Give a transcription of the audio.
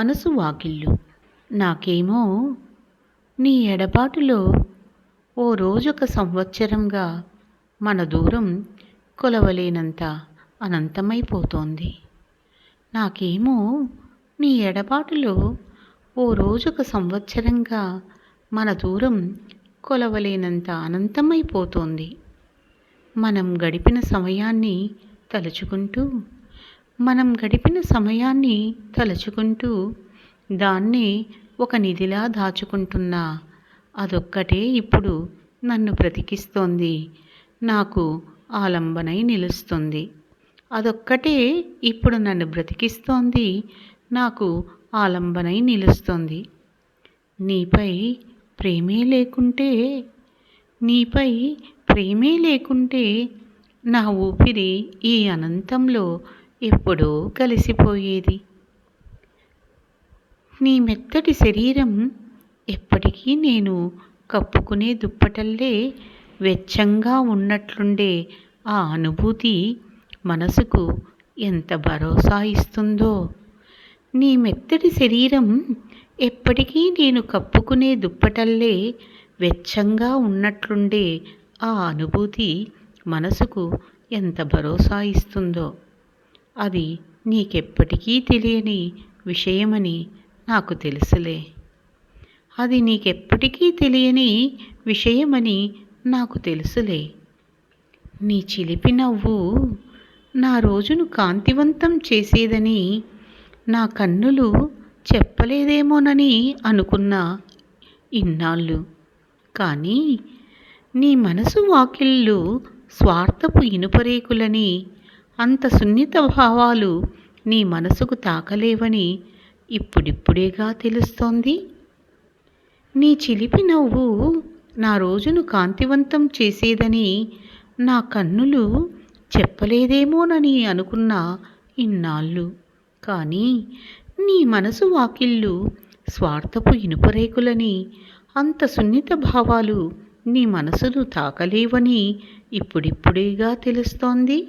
మనసు వాకిళ్ళు. నాకేమో నీ ఎడబాటులో ఓ రోజొక సంవత్సరంగా మన దూరం కొలవలేనంత అనంతమైపోతోంది. నాకేమో నీ ఎడబాటులో ఓ రోజొక సంవత్సరంగా మన దూరం కొలవలేనంత అనంతమైపోతోంది. మనం గడిపిన సమయాన్ని తలుచుకుంటూ మనం గడిపిన సమయాన్ని తలుచుకుంటూ దాన్ని ఒక నిధిలా దాచుకుంటున్నా. అదొక్కటే ఇప్పుడు నన్ను బ్రతికిస్తోంది. నాకు ఆలంబనై నిలుస్తుంది. అదొక్కటే ఇప్పుడు నన్ను బ్రతికిస్తోంది. నాకు ఆలంబనై నిలుస్తుంది. నీపై ప్రేమే లేకుంటే నీపై ప్రేమే లేకుంటే నా ఊపిరి ఈ అనంతంలో ఎప్పుడూ కలిసిపోయేది. నీ మెత్తటి శరీరం ఎప్పటికీ నేను కప్పుకునే దుప్పటల్లే వెచ్చంగా ఉన్నట్లుండే ఆ అనుభూతి మనసుకు ఎంత భరోసా ఇస్తుందో. నీ మెత్తటి శరీరం ఎప్పటికీ నేను కప్పుకునే దుప్పటల్లే వెచ్చంగా ఉన్నట్లుండే ఆ అనుభూతి మనసుకు ఎంత భరోసా ఇస్తుందో. అది నీకెప్పటికీ తెలియని విషయమని నాకు తెలుసులే. అది నీకెప్పటికీ తెలియని విషయమని నాకు తెలుసులే. నీ చిలిపి నవ్వు నా రోజును కాంతివంతం చేసేదని నా కన్నులు చెప్పలేదేమోనని అనుకున్నా ఇన్నాళ్ళు. కానీ నీ మనసు వాకిళ్ళు స్వార్థపు ఇనుపరేకులని అంత సున్నిత భావాలు నీ మనసుకు తాకలేవని ఇప్పుడిప్పుడేగా తెలుస్తోంది? నీ చిలిపి నవ్వు నా రోజును కాంతివంతం చేసేదని నా కన్నులు చెప్పలేదేమోనని అనుకున్నా ఇన్నాళ్ళు. కానీ నీ మనసు వాకిళ్ళు స్వార్థపు ఇనుపరేకులని అంత సున్నిత భావాలు నీ మనసును తాకలేవని ఇప్పుడిప్పుడేగా తెలుస్తోంది?